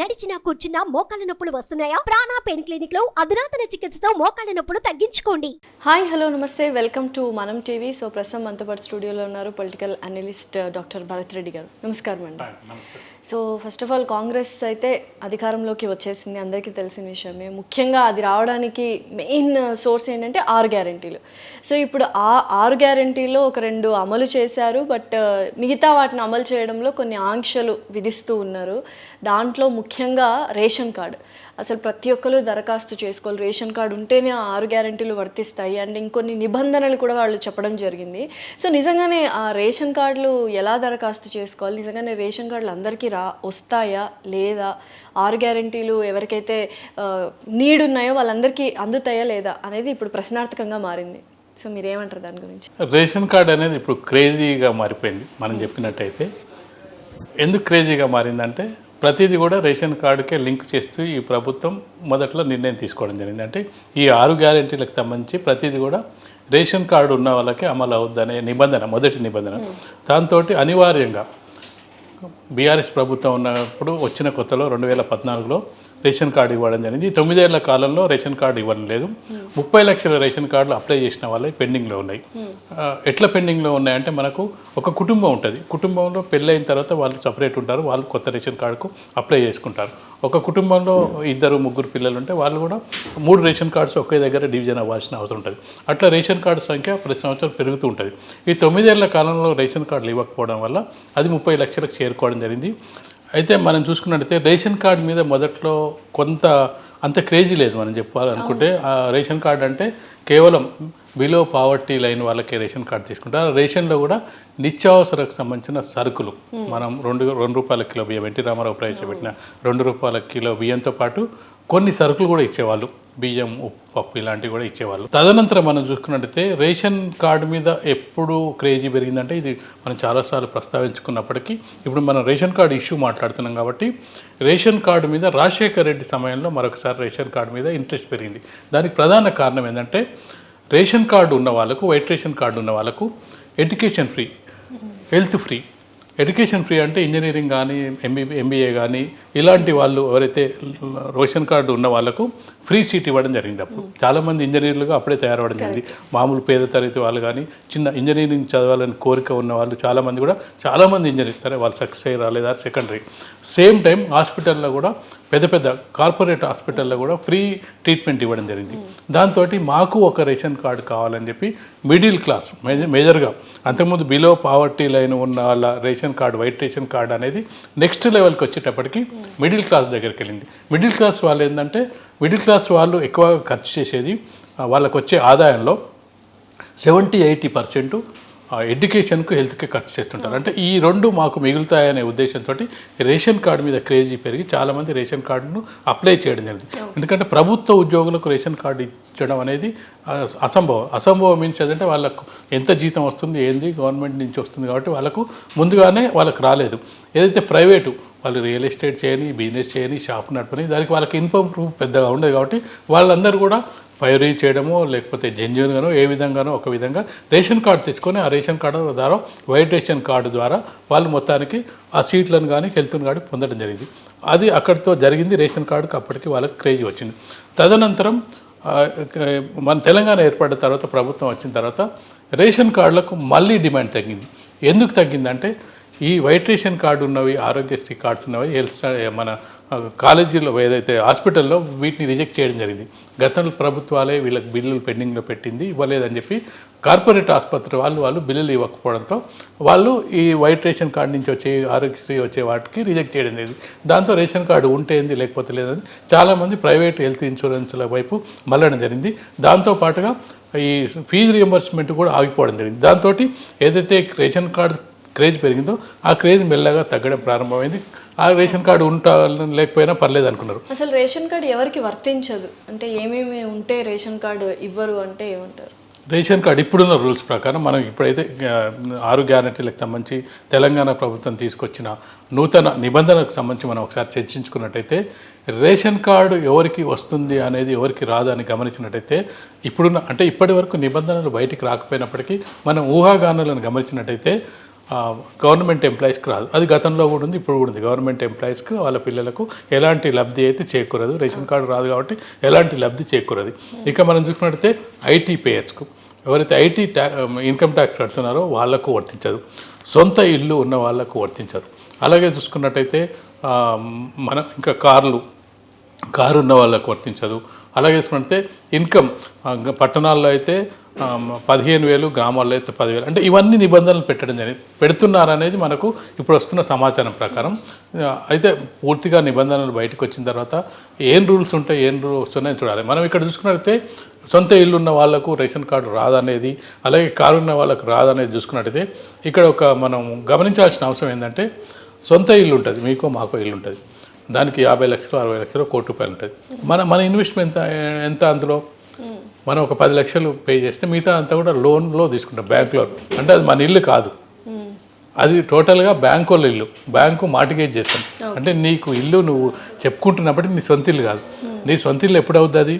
నడిచినా కూర్చున్నా మోకాళ్ళ నొప్పులు వస్తున్నాయా? ప్రాణా పెయిన్ క్లినిక్లో అధునాతన చికిత్సతో మోకాళ్ళ నొప్పులు తగ్గించుకోండి. హాయ్ హలో నమస్తే. Welcome to Manam TV. So ప్రస్తుతం మనతో పాటు స్టూడియోలో ఉన్నారు political analyst doctor Bharat Reddy గారు. నమస్కారం అండి. So first of all Congress అయితే అధికారంలోకి వచ్చేసింది అందరికీ తెలిసిన విషయమే. ముఖ్యంగా అది రావడానికి మెయిన్ సోర్స్ ఏంటంటే ఆరు గ్యారంటీలు. సో ఇప్పుడు ఆ ఆరు గ్యారంటీలో ఒక రెండు అమలు చేశారు బట్ మిగతా వాటిని అమలు చేయడంలో కొన్ని ఆంక్షలు విధిస్తూ ఉన్నారు. దాంట్లో ముఖ్యంగా రేషన్ కార్డు. అసలు ప్రతి ఒక్కరు దరఖాస్తు చేసుకోవాలి. రేషన్ కార్డు ఉంటేనే ఆ ఆరు గ్యారంటీలు వర్తిస్తాయి. అండ్ ఇంకొన్ని నిబంధనలు కూడా వాళ్ళు చెప్పడం జరిగింది. సో నిజంగానే ఆ రేషన్ కార్డులు ఎలా దరఖాస్తు చేసుకోవాలి? నిజంగానే రేషన్ కార్డులు అందరికీ రా వస్తాయా? లేదా? ఆరు గ్యారంటీలు ఎవరికైతే నీడ్ ఉన్నాయో వాళ్ళందరికీ అందుతాయా లేదా? అనేది ఇప్పుడు ప్రశ్నార్థకంగా మారింది. సో మీరేమంటారు దాని గురించి? రేషన్ కార్డు అనేది ఇప్పుడు క్రేజీగా మారిపోయింది. మనం చెప్పినట్టయితే. ఎందుకు క్రేజీగా మారిందంటే ప్రతిదీ కూడా రేషన్ కార్డుకే లింక్ చేస్తూ ఈ ప్రభుత్వం మొదట్లో నిర్ణయం తీసుకోవడం జరిగింది. అంటే ఈ ఆరు గ్యారెంటీలకు సంబంధించి ప్రతిదీ కూడా రేషన్ కార్డు ఉన్న వాళ్ళకి అమలు అవుద్దనే నిబంధన మొదటి నిబంధన. దాంతో అనివార్యంగా బీఆర్ఎస్ ప్రభుత్వం ఉన్నప్పుడు వచ్చిన కొత్తలో రెండు వేల పద్నాలుగులో రేషన్ కార్డు ఇవ్వడం జరిగింది. తొమ్మిదేళ్ళ కాలంలో రేషన్ కార్డు ఇవ్వడం లేదు. ముప్పై లక్షల రేషన్ కార్డులు అప్లై చేసిన వాళ్ళే పెండింగ్లో ఉన్నాయి. ఎట్లా పెండింగ్లో ఉన్నాయంటే మనకు ఒక కుటుంబం ఉంటుంది. కుటుంబంలో పెళ్ళైన తర్వాత వాళ్ళు సపరేట్ ఉంటారు. వాళ్ళు కొత్త రేషన్ కార్డుకు అప్లై చేసుకుంటారు. ఒక కుటుంబంలో ఇద్దరు ముగ్గురు పిల్లలు ఉంటే వాళ్ళు కూడా మూడు రేషన్ కార్డ్స్ ఒకే దగ్గర డివిజన్ అవ్వాల్సిన అవసరం ఉంటుంది. అట్లా రేషన్ కార్డు సంఖ్య ప్రతి సంవత్సరం పెరుగుతూ ఉంటుంది. ఈ తొమ్మిదేళ్ళ కాలంలో రేషన్ కార్డులు ఇవ్వకపోవడం వల్ల అది ముప్పై లక్షలకు చేరుకోవడం జరిగింది. అయితే మనం చూసుకున్నట్టయితే రేషన్ కార్డు మీద మొదట్లో కొంత అంత క్రేజీ లేదు మనం చెప్పాలనుకుంటే. ఆ రేషన్ కార్డు అంటే కేవలం బిలో పావర్టీ లైన్ వాళ్ళకే రేషన్ కార్డు తీసుకుంటారు. ఆ రేషన్లో కూడా నిత్యావసరకు సంబంధించిన సరుకులు. మనం రెండు రెండు రూపాయల కిలో బియ్యం ఎన్టీ రామారావు ప్రవేశపెట్టిన రెండు రూపాయల కిలో బియ్యంతో పాటు కొన్ని సరుకులు కూడా ఇచ్చేవాళ్ళు. బియ్యం ఉప్పు పప్పు ఇలాంటివి కూడా ఇచ్చేవాళ్ళు. తదనంతరం మనం చూసుకున్నట్టయితే రేషన్ కార్డు మీద ఎప్పుడు క్రేజీ పెరిగిందంటే ఇది మనం చాలాసార్లు ప్రస్తావించుకున్నప్పటికీ ఇప్పుడు మనం రేషన్ కార్డు ఇష్యూ మాట్లాడుతున్నాం కాబట్టి రేషన్ కార్డు మీద రాజశేఖర్ రెడ్డి సమయంలో మరొకసారి రేషన్ కార్డు మీద ఇంట్రెస్ట్ పెరిగింది. దానికి ప్రధాన కారణం ఏంటంటే రేషన్ కార్డు ఉన్న వాళ్ళకు వైట్ రేషన్ కార్డు ఉన్న వాళ్ళకు education free health free education free అంటే ఇంజనీరింగ్ కానీ ఎంబీ ఎంబీఏ కానీ ఇలాంటి వాళ్ళు ఎవరైతే రేషన్ కార్డు ఉన్న వాళ్ళకు ఫ్రీ సీట్ ఇవ్వడం జరిగింది అప్పుడు. చాలామంది ఇంజనీర్లుగా అప్పుడే తయారవడం జరిగింది. మామూలు పేద తరగతి వాళ్ళు కానీ చిన్న ఇంజనీరింగ్ చదవాలని కోరిక ఉన్న వాళ్ళు చాలామంది కూడా చాలామంది ఇంజనీర్ సరే వాళ్ళు సక్సెస్ అయ్యి రాలేదా సెకండరీ. సేమ్ టైం హాస్పిటల్లో కూడా పెద్ద పెద్ద కార్పొరేట్ హాస్పిటల్లో కూడా ఫ్రీ ట్రీట్మెంట్ ఇవ్వడం జరిగింది. దాంతో మాకు ఒక రేషన్ కార్డు కావాలని చెప్పి మిడిల్ క్లాస్ మేజర్ మేజర్గా అంతకుముందు బిలో పావర్టీ లైన్ ఉన్న వాళ్ళ ration card white ration card అనేది నెక్స్ట్ లెవెల్కి వచ్చేటప్పటికి మిడిల్ క్లాస్ దగ్గరికి వెళ్ళింది. మిడిల్ క్లాస్ వాళ్ళు ఏంటంటే మిడిల్ క్లాస్ వాళ్ళు ఎక్కువగా ఖర్చు చేసేది వాళ్ళకు వచ్చే ఆదాయంలో సెవెంటీ ఎయిటీ పర్సెంట్ ఎడ్యుకేషన్కు హెల్త్కి ఖర్చు చేస్తుంటారు. అంటే ఈ రెండు మాకు మిగులుతాయనే ఉద్దేశంతో రేషన్ కార్డు మీద క్రేజీ పెరిగి చాలామంది రేషన్ కార్డును అప్లై చేయడం జరిగింది. ఎందుకంటే ప్రభుత్వ ఉద్యోగులకు రేషన్ కార్డు ఇచ్చడం అనేది అసంభవం. అసంభవం మీన్స్ ఏంటంటే వాళ్ళకు ఎంత జీతం వస్తుంది ఏంది గవర్నమెంట్ నుంచి వస్తుంది కాబట్టి వాళ్ళకు ముందుగానే వాళ్ళకి రాలేదు. ఏదైతే ప్రైవేటు వాళ్ళు రియల్ ఎస్టేట్ చేయని బిజినెస్ చేయని షాప్ నడపని దానికి వాళ్ళకి ఇన్కమ్ ప్రూఫ్ పెద్దగా ఉండదు కాబట్టి వాళ్ళందరూ కూడా పైరీ చేయడమో లేకపోతే జెన్యున్గానో ఏ విధంగానో ఒక విధంగా రేషన్ కార్డు తెచ్చుకొని ఆ రేషన్ కార్డు ద్వారా వైట్ రేషన్ కార్డు ద్వారా వాళ్ళు మొత్తానికి ఆ సీట్లను కానీ హెల్త్ను కానీ పొందడం జరిగింది. అది అక్కడితో జరిగింది రేషన్ కార్డుకి అప్పటికి వాళ్ళకి క్రేజ్ వచ్చింది. తదనంతరం మన తెలంగాణ ఏర్పడిన తర్వాత ప్రభుత్వం వచ్చిన తర్వాత రేషన్ కార్డులకు మళ్ళీ డిమాండ్ తగ్గింది. ఎందుకు తగ్గిందంటే ఈ వైట్ రేషన్ కార్డు ఉన్నవి ఆరోగ్యశ్రీ కార్డ్స్ ఉన్నవి హెల్త్ మన కాలేజీలో ఏదైతే హాస్పిటల్లో వీటిని రిజెక్ట్ చేయడం జరిగింది. గతంలో ప్రభుత్వాలే వీళ్ళకి బిల్లులు పెండింగ్లో పెట్టింది ఇవ్వలేదని చెప్పి కార్పొరేట్ ఆసుపత్రి వాళ్ళు వాళ్ళు బిల్లులు ఇవ్వకపోవడంతో వాళ్ళు ఈ వైట్ రేషన్ కార్డు నుంచి వచ్చే ఆరోగ్యశ్రీ వచ్చే వాటికి రిజెక్ట్ చేయడం జరిగింది. దాంతో రేషన్ కార్డు ఉంటే ఏంది లేకపోతే లేదని చాలామంది ప్రైవేట్ హెల్త్ ఇన్సూరెన్స్ల వైపు మళ్ళడం జరిగింది. దాంతో పాటుగా ఈ ఫీజు రియంబర్స్మెంట్ కూడా ఆగిపోవడం జరిగింది. దాంతో ఏదైతే రేషన్ కార్డు క్రేజ్ పెరిగిందో ఆ క్రేజ్ మెల్లగా తగ్గడం ప్రారంభమైంది. ఆ రేషన్ కార్డు ఉంటా లేకపోయినా పర్లేదు అనుకున్నారు. అసలు రేషన్ కార్డు ఎవరికి వర్తించదు? అంటే ఏమేమి ఉంటే రేషన్ కార్డు ఇవ్వరు అంటే ఏమంటారు? రేషన్ కార్డు ఇప్పుడున్న రూల్స్ ప్రకారం మనం ఇప్పుడైతే ఆరు గ్యారంటీలకు సంబంధించి తెలంగాణ ప్రభుత్వం తీసుకొచ్చిన నూతన నిబంధనలకు సంబంధించి మనం ఒకసారి చర్చించుకున్నట్టయితే రేషన్ కార్డు ఎవరికి వస్తుంది అనేది ఎవరికి రాదు అని గమనించినట్టయితే ఇప్పుడున్న అంటే ఇప్పటి వరకు నిబంధనలు బయటికి రాకపోయినప్పటికీ మనం ఊహాగానాలను గమనించినట్టయితే గవర్నమెంట్ ఎంప్లాయీస్కి రాదు. అది గతంలో కూడా ఉంది ఇప్పుడు కూడా ఉంది. గవర్నమెంట్ ఎంప్లాయీస్కి వాళ్ళ పిల్లలకు ఎలాంటి లబ్ధి అయితే చేకూరదు. రేషన్ కార్డు రాదు కాబట్టి ఎలాంటి లబ్ధి చేకూరదు. ఇక మనం చూసుకున్నట్టయితే ఐటీ పేయర్స్కు ఎవరైతే ఐటీ ట్యా ఇన్కమ్ ట్యాక్స్ కడుతున్నారో వాళ్ళకు వర్తించదు. సొంత ఇల్లు ఉన్న వాళ్ళకు వర్తించదు. అలాగే చూసుకున్నట్టయితే మన ఇంకా కార్లు కారు ఉన్న వాళ్ళకు వర్తించదు. అలాగే చూసుకుంటే ఇన్కమ్ పట్టణాల్లో అయితే పదిహేను వేలు గ్రామాల్లో అయితే పదివేలు. అంటే ఇవన్నీ నిబంధనలు పెట్టడం జరిగింది. పెడుతున్నారనేది మనకు ఇప్పుడు వస్తున్న సమాచారం ప్రకారం. అయితే పూర్తిగా నిబంధనలు బయటకు వచ్చిన తర్వాత ఏం రూల్స్ ఉంటాయి ఏం రూల్స్ వస్తున్నాయో చూడాలి. మనం ఇక్కడ చూసుకున్నట్లయితే సొంత ఇల్లు ఉన్న వాళ్ళకు రేషన్ కార్డు రాదనేది అలాగే కారు ఉన్న వాళ్ళకు రాదనేది చూసుకున్నట్టయితే ఇక్కడ ఒక మనం గమనించాల్సిన అవసరం ఏంటంటే సొంత ఇల్లు ఉంటుంది మీకో మాకు ఇల్లు ఉంటుంది. దానికి యాభై లక్షలు అరవై లక్షలు కోటి రూపాయలు ఉంటుంది. మన మన ఇన్వెస్ట్మెంట్ ఎంత ఎంత అందులో? మనం ఒక పది లక్షలు పే చేస్తే మిగతా అంతా కూడా లోన్లో తీసుకుంటాం బ్యాంక్ లోన్ అంటే అది మన ఇల్లు కాదు. అది టోటల్గా బ్యాంకు వాళ్ళ ఇల్లు. బ్యాంకు మార్టిగేజ్ చేస్తాం. అంటే నీకు ఇల్లు నువ్వు చెప్పుకుంటున్నప్పటికీ నీ సొంత ఇల్లు కాదు. నీ సొంత ఇల్లు ఎప్పుడు అవుతుంది అది?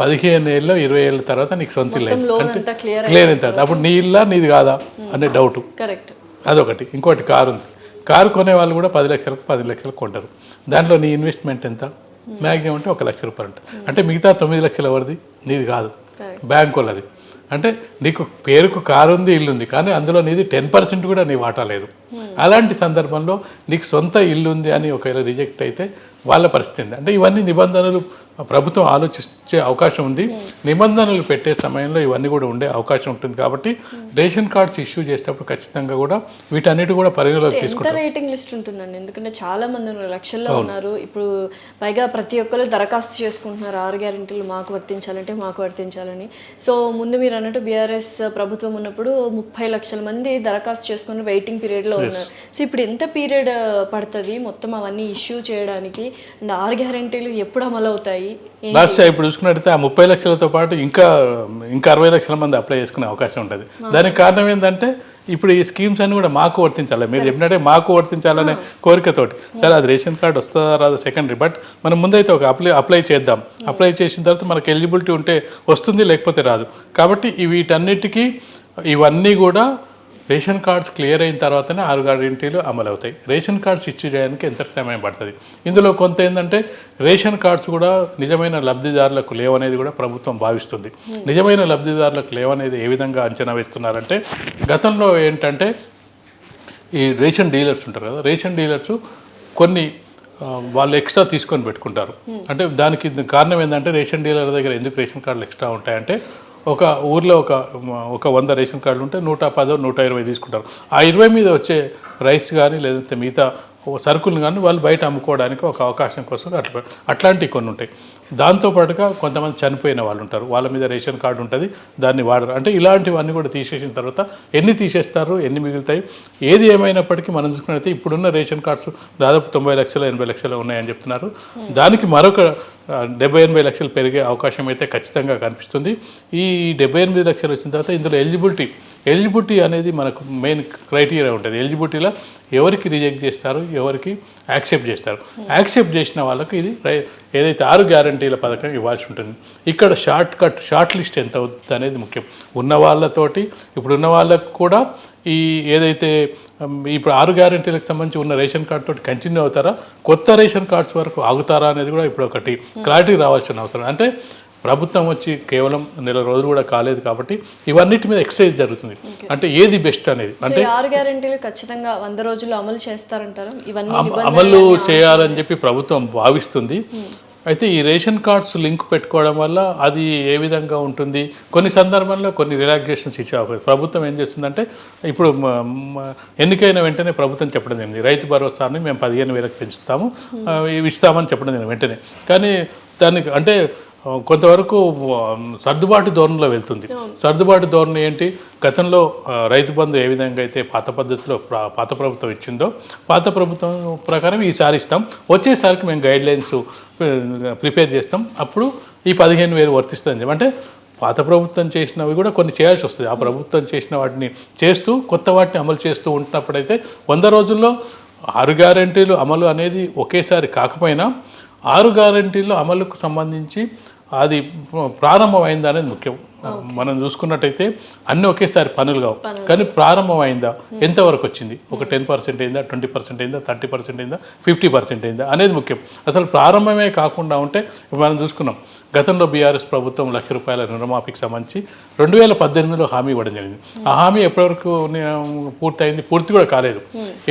పదిహేను ఏళ్ళు ఇరవై ఏళ్ళ తర్వాత నీకు సొంత ఇల్లు అంటే క్లియర్ తర్వాత. అప్పుడు నీ ఇల్లా నీది కాదా అనే డౌట్ కరెక్ట్ అదొకటి. ఇంకోటి కారు ఉంది. కారు కొనే వాళ్ళు కూడా పది లక్షలకు పది లక్షలకు కొంటారు. దాంట్లో నీ ఇన్వెస్ట్మెంట్ ఎంత? మ్యాక్సిమం అంటే ఒక లక్ష రూపాయలు ఉంటుంది అంటే మిగతా తొమ్మిది లక్షలు ఎవరిది? నీది కాదు. బ్యాంక్ వాళ్ళది అంటే నీకు పేరుకు కారు ఉంది ఇల్లు ఉంది కానీ అందులో నీది టెన్ పర్సెంట్ కూడా నీ వాటా లేదు. అలాంటి సందర్భంలో నీకు సొంత ఇల్లు ఉంది అని ఒకవేళ రిజెక్ట్ అయితే వాళ్ళ పరిస్థితి అంటే ఇవన్నీ నిబంధనలు ప్రభుత్వం ఆలోచించే అవకాశం ఉంది. నిబంధనలు పెట్టే సమయంలో ఇవన్నీ కూడా ఉండే అవకాశం ఉంటుంది కాబట్టి రేషన్ కార్డ్స్ ఇష్యూ చేసేటప్పుడు ఖచ్చితంగా కూడా వీటన్నిటి కూడా పరిగణలోకి ఎంత తీసుకుంటాం. వెయిటింగ్ లిస్ట్ ఉంటుందండి? ఎందుకంటే చాలా మంది ఉన్నారు లక్షల్లో ఉన్నారు. ఇప్పుడు పైగా ప్రతి ఒక్కరు దరఖాస్తు చేసుకుంటున్నారు. ఆరు గ్యారెంటీలు మాకు వర్తించాలంటే మాకు వర్తించాలని. సో ముందు మీరు అన్నట్టు బీఆర్ఎస్ ప్రభుత్వం ఉన్నప్పుడు ముప్పై లక్షల మంది దరఖాస్తు చేసుకుని వెయిటింగ్ పీరియడ్లో ఉన్నారు. సో ఇప్పుడు ఎంత పీరియడ్ పడుతుంది? మొత్తం అవన్నీ ఇష్యూ చేయడానికి అండ్ ఆరు గ్యారెంటీలు ఎప్పుడు అమలు అవుతాయి? లాస్ట్ ఇప్పుడు చూసుకున్నట్టయితే ఆ ముప్పై లక్షలతో పాటు ఇంకా ఇంకా అరవై లక్షల మంది అప్లై చేసుకునే అవకాశం ఉంటుంది. దానికి కారణం ఏంటంటే ఇప్పుడు ఈ స్కీమ్స్ అన్ని కూడా మాకు వర్తించాలి. మీరు చెప్పినట్టే మాకు వర్తించాలనే కోరికతోటి. సరే అది రేషన్ కార్డు వస్తుందా రాదా సెకండరీ. బట్ మనం ముందైతే ఒక అప్లై అప్లై చేద్దాం. అప్లై చేసిన తర్వాత మనకు ఎలిజిబిలిటీ ఉంటే వస్తుంది లేకపోతే రాదు. కాబట్టి వీటన్నిటికీ ఇవన్నీ కూడా రేషన్ కార్డ్స్ క్లియర్ అయిన తర్వాతనే ఆరు గ్యారెంటీలు అమలు అవుతాయి రేషన్ కార్డ్స్ ఇష్యూ చేయడానికి ఎంత సమయం పడుతుంది? ఇందులో కొంత ఏంటంటే రేషన్ కార్డ్స్ కూడా నిజమైన లబ్ధిదారులకు లేవనేది కూడా ప్రభుత్వం భావిస్తుంది. నిజమైన లబ్ధిదారులకు లేవనేది ఏ విధంగా అంచనా వేస్తున్నారంటే గతంలో ఏంటంటే ఈ రేషన్ డీలర్స్ ఉంటారు కదా రేషన్ డీలర్స్ కొన్ని వాళ్ళు ఎక్స్ట్రా తీసుకొని పెట్టుకుంటారు. అంటే దానికి కారణం ఏంటంటే రేషన్ డీలర్ దగ్గర ఎందుకు రేషన్ కార్డులు ఎక్స్ట్రా ఉంటాయంటే ఒక ఊర్లో ఒక ఒక వంద రేషన్ కార్డులు ఉంటే నూట పదో నూట ఇరవై తీసుకుంటారు. ఆ ఇరవై మీద వచ్చే రైస్ కానీ లేదంటే మిగతా సరుకులు కానీ వాళ్ళు బయట అమ్ముకోవడానికి ఒక అవకాశం కోసం అట్లా అట్లాంటివి కొన్ని ఉంటాయి. దాంతోపాటుగా కొంతమంది చనిపోయిన వాళ్ళు ఉంటారు. వాళ్ళ మీద రేషన్ కార్డు ఉంటుంది దాన్ని వాడరు. అంటే ఇలాంటివన్నీ కూడా తీసేసిన తర్వాత ఎన్ని తీసేస్తారు ఎన్ని మిగులుతాయి ఏది ఏమైనప్పటికీ మనం చూసుకున్నట్లయితే ఇప్పుడున్న రేషన్ కార్డ్స్ దాదాపు తొంభై లక్షల ఎనభై లక్షలు ఉన్నాయని చెప్తున్నారు. దానికి మరొక డెబ్బై ఎనభై లక్షలు పెరిగే అవకాశం అయితే ఖచ్చితంగా కనిపిస్తుంది. ఈ డెబ్బై ఎనిమిది లక్షలు వచ్చిన తర్వాత ఇందులో ఎలిజిబిలిటీ ఎలిజిబిలిటీ అనేది మనకు మెయిన్ క్రైటీరియా ఉంటుంది. ఎలిజిబిలిటీలో ఎవరికి రిజెక్ట్ చేస్తారు ఎవరికి యాక్సెప్ట్ చేస్తారు. యాక్సెప్ట్ చేసిన వాళ్ళకి ఇది ఏదైతే ఆరు గ్యారంటీల పథకం ఇవ్వాల్సి ఉంటుంది. ఇక్కడ షార్ట్ కట్ షార్ట్ లిస్ట్ ఎంత అవుతుంది అనేది ముఖ్యం. ఉన్న వాళ్ళతోటి ఇప్పుడు ఉన్న వాళ్ళకు కూడా ఈ ఏదైతే ఇప్పుడు ఆరు గ్యారంటీలకు సంబంధించి ఉన్న రేషన్ కార్డ్ తోటి కంటిన్యూ అవుతారా? కొత్త రేషన్ కార్డ్స్ వరకు ఆగుతారా అనేది కూడా ఇప్పుడు ఒకటి క్లారిటీ రావాల్సిన అవసరం. అంటే ప్రభుత్వం వచ్చి కేవలం నెల రోజులు కూడా కాలేదు కాబట్టి ఇవన్నిటి మీద ఎక్సైజ్ జరుగుతుంది. అంటే ఏది బెస్ట్ అనేది? ఈ ఆరు గ్యారెంటీలు ఖచ్చితంగా వంద రోజుల్లో అమలు చేస్తారంటారా? ఇవన్నీ అమలు చేయాలని చెప్పి ప్రభుత్వం భావిస్తుంది. అయితే ఈ రేషన్ కార్డ్స్ లింక్ పెట్టుకోవడం వల్ల అది ఏ విధంగా ఉంటుంది? కొన్ని సందర్భాల్లో కొన్ని రిలాక్సేషన్స్ ఇచ్చే అవకాశం ప్రభుత్వం ఏం చేస్తుందంటే ఇప్పుడు ఎన్నికైన వెంటనే ప్రభుత్వం చెప్పడం జరిగింది. రైతు భరోసాని మేము పదిహేను వేలకు పెంచుతాము. ఇవి ఇస్తామని చెప్పడం జరిగింది వెంటనే. కానీ దానికి అంటే కొంతవరకు సర్దుబాటు ధోరణిలో వెళ్తుంది. సర్దుబాటు ధోరణి ఏంటి? గతంలో రైతు బంధు ఏ విధంగా అయితే పాత పద్ధతిలో పాత ప్రభుత్వం ఇచ్చిందో పాత ప్రభుత్వం ప్రకారం ఈసారి ఇస్తాం. వచ్చేసరికి మేము గైడ్ లైన్స్ ప్రిపేర్ చేస్తాం. అప్పుడు ఈ పదిహేను వేలు వర్తిస్తుంది అంటే పాత ప్రభుత్వం చేసినవి కూడా కొన్ని చేయాల్సి వస్తుంది. ఆ ప్రభుత్వం చేసిన వాటిని చేస్తూ కొత్త వాటిని అమలు చేస్తూ ఉంటున్నప్పుడైతే వంద రోజుల్లో ఆరు గ్యారంటీలు అమలు అనేది ఒకేసారి కాకపోయినా ఆరు గ్యారంటీలు అమలుకు సంబంధించి అది ప్రారంభమైంది అనేది ముఖ్యం మనం చూసుకున్నట్టయితే అన్ని ఒకేసారి పనులు కావు. కానీ ప్రారంభం అయిందా ఎంతవరకు వచ్చింది ఒక టెన్ పర్సెంట్ అయిందా? ట్వంటీ పర్సెంట్ అయిందా? థర్టీ పర్సెంట్ అయిందా? ఫిఫ్టీ పర్సెంట్ అయిందా? అనేది ముఖ్యం. అసలు ప్రారంభమే కాకుండా ఉంటే మనం చూసుకున్నాం. గతంలో బీఆర్ఎస్ ప్రభుత్వం లక్ష రూపాయల రుణమాఫీకి సంబంధించి రెండు వేల పద్దెనిమిదిలో హామీ ఇవ్వడం జరిగింది. ఆ హామీ ఎప్పటివరకు పూర్తయింది? పూర్తి కూడా కాలేదు.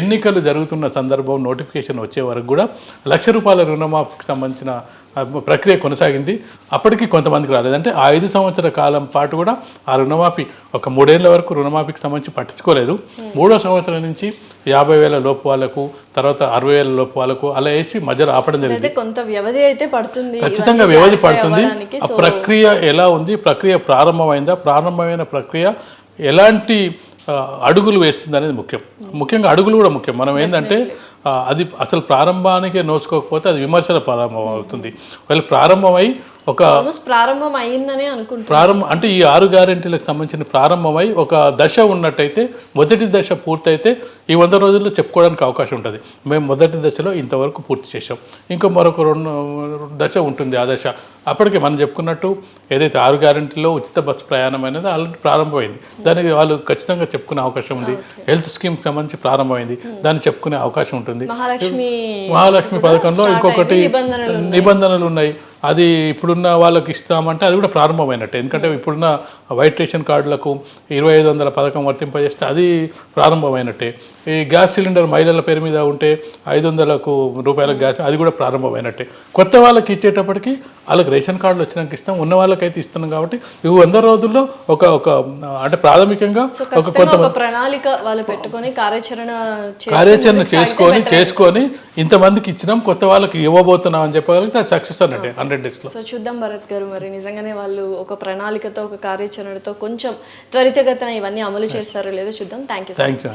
ఎన్నికలు జరుగుతున్న సందర్భం నోటిఫికేషన్ వచ్చే వరకు కూడా లక్ష రూపాయల రుణమాఫీకి సంబంధించిన ప్రక్రియ కొనసాగింది. అప్పటికి కొంతమందికి రాలేదు. అంటే ఆ ఐదు సంవత్సరాల కాలం పాటు కూడా ఆ రుణమాఫీ ఒక మూడేళ్ళ వరకు రుణమాఫీకి సంబంధించి పట్టించుకోలేదు. మూడో సంవత్సరం నుంచి యాభై వేల లోపు వాళ్ళకు తర్వాత అరవై వేల లోపు వాళ్ళకు అలా వేసి మధ్యలో ఆపడం జరిగింది. కొంత వ్యవధి అయితే పడుతుంది. ఖచ్చితంగా వ్యవధి పడుతుంది. ఆ ప్రక్రియ ఎలా ఉంది? ప్రక్రియ ప్రారంభమైందా? ప్రారంభమైన ప్రక్రియ ఎలాంటి అడుగులు వేస్తుంది అనేది ముఖ్యం. ముఖ్యంగా అడుగులు కూడా ముఖ్యం. మనం ఏంటంటే అది అసలు ప్రారంభానికే నోచుకోకపోతే అది విమర్శల ప్రారంభం అవుతుంది. వాళ్ళు ప్రారంభమై ఒక ప్రారంభం అయ్యిందని అనుకుంటున్నాను. ప్రారంభం అంటే ఈ ఆరు గ్యారెంటీలకు సంబంధించిన ప్రారంభమై ఒక దశ ఉన్నట్టయితే మొదటి దశ పూర్తయితే ఈ వంద రోజుల్లో చెప్పుకోవడానికి అవకాశం ఉంటుంది. మేము మొదటి దశలో ఇంతవరకు పూర్తి చేసాం ఇంకో మరొక రెండు దశ ఉంటుంది ఆ దశ. అప్పటికి మనం చెప్పుకున్నట్టు ఏదైతే ఆరు గ్యారెంటీలో ఉచిత బస్సు ప్రయాణం అనేది ఆల్రెడీ ప్రారంభమైంది. దానికి వాళ్ళు ఖచ్చితంగా చెప్పుకునే అవకాశం ఉంది. హెల్త్ స్కీమ్కి సంబంధించి ప్రారంభమైంది. దాన్ని చెప్పుకునే అవకాశం ఉంటుంది. మహాలక్ష్మి పథకంలో ఇంకొకటి నిబంధనలు నిబంధనలు ఉన్నాయి. అది ఇప్పుడున్న వాళ్ళకి ఇస్తామంటే అది కూడా ప్రారంభమైనట్టే. ఎందుకంటే ఇప్పుడున్న వైట్ రేషన్ కార్డులకు ఇరవై ఐదు వందల పథకం వర్తింపజేస్తే అది ప్రారంభమైనట్టే. ఈ గ్యాస్ సిలిండర్ మహిళల పేరు మీద ఉంటే ఐదు వందలకు రూపాయల గ్యాస్ అది కూడా ప్రారంభమైనట్టే. కొత్త వాళ్ళకి ఇచ్చేటప్పటికి వాళ్ళకి రేషన్ కార్డులు వచ్చినాక ఇస్తాం ఉన్న వాళ్ళకైతే ఇస్తున్నాం కాబట్టి ఇవి వంద రోజుల్లో ఒక ఒక అంటే ప్రాథమికంగా ఒక కొంత ప్రణాళిక వాళ్ళు పెట్టుకొని కార్యాచరణ కార్యాచరణ చేసుకొని. చేసుకొని ఇంతమందికి ఇచ్చినాం కొత్త వాళ్ళకి ఇవ్వబోతున్నాం అని చెప్పగలిగితే అది సక్సెస్ అన్నట్టే హండ్రెడ్ డేస్లో సో చూద్దాం భరత్ గారు మరి నిజంగానే వాళ్ళు ఒక ప్రణాళికతో ఒక కార్యాచరణతో కొంచెం త్వరితగతిన ఇవన్నీ అమలు చేస్తారో లేదో చూద్దాం. Thank you thank you